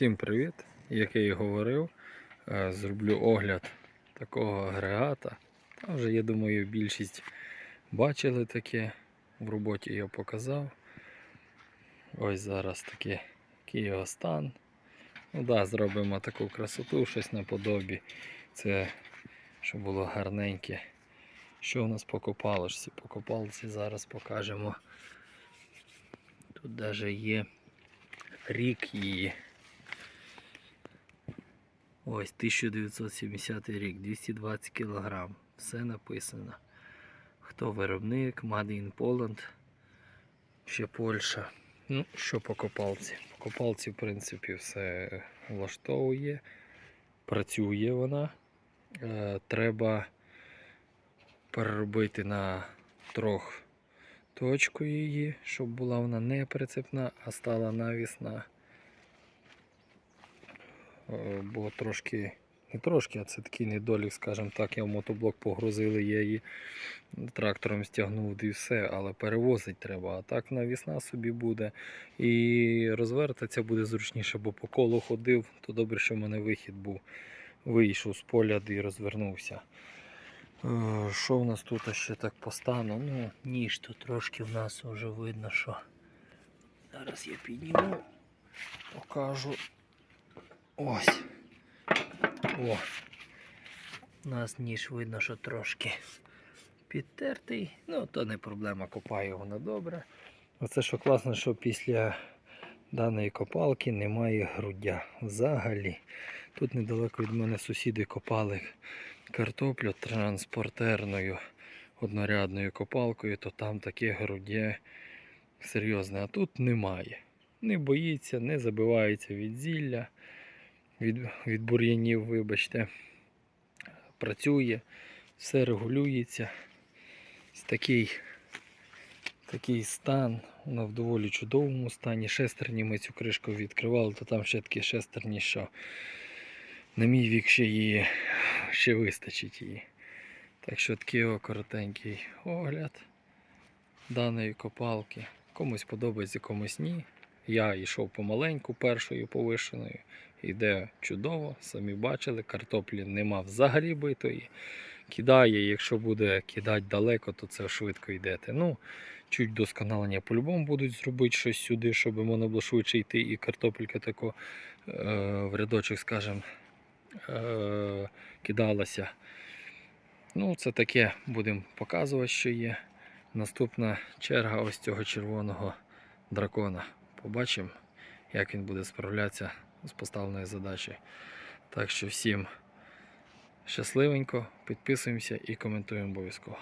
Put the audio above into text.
Всім привіт! Як я і говорив, е, зроблю огляд такого агрегата. Там вже, я думаю, більшість бачили таке. В роботі я показав. Ось зараз такий його стан. Ну да, зробимо таку красоту, щось наподобі. Це щоб було гарненьке. Що у нас по копалочці? По копалці зараз покажемо. Тут навіть є рік її. Ось 1970 рік, 220 кг. Все написано. Хто виробник, Made in Poland, ще Польща. Ну, що по копалці? По копалці, в принципі, все влаштовує. Працює вона. Е, треба переробити на трьох точку її, щоб була вона не прицепна, а стала навісна. Е, Бо трошки, не трошки, а це такий недолік, скажімо так, я в мотоблок погрузили, я її трактором стягнув і все, але перевозить треба. А так навісна собі буде. І розвертатися буде зручніше, бо по колу ходив, то добре, що в мене вихід був. Вийшов з поля і розвернувся. Е, Що в нас тут ще так по стану? Ну, ніж тут трошки в нас вже видно, що. Зараз я підніму, покажу. Ось. О. У нас ніж видно, що трошки підтертий. Ну, то не проблема, копаю воно добре. Оце що класно, що після даної копалки немає грудя. Взагалі. Тут недалеко від мене сусіди копали картоплю транспортерною однорядною копалкою, то там таке грудє серйозне, а тут немає. Не боїться, не забивається від зілля, від, від бур'янів, вибачте. Працює, все регулюється. Такий, такий стан, воно в доволі чудовому стані. Шестерні ми цю кришку відкривали, то там ще такі шестерні, що на мій вік ще її ще вистачить її. Так що такий о коротенький огляд даної копалки. Комусь подобається, комусь ні. Я йшов помаленьку першою повишеною. Йде чудово, самі бачили, картоплі нема взагалі битої. Кидає, якщо буде кидати далеко, то це швидко йдете. Ну, чуть досконалення по-любому будуть зробити щось сюди, щоб можна було швидше йти і картопелька тако е, в рядочок, скажімо, е, кидалася. Ну, це таке будемо показувати, що є. Наступна черга ось цього червоного дракона. Побачимо, як він буде справлятися з поставленою задачею. Так що всім щасливенько, підписуємося і коментуємо обов'язково.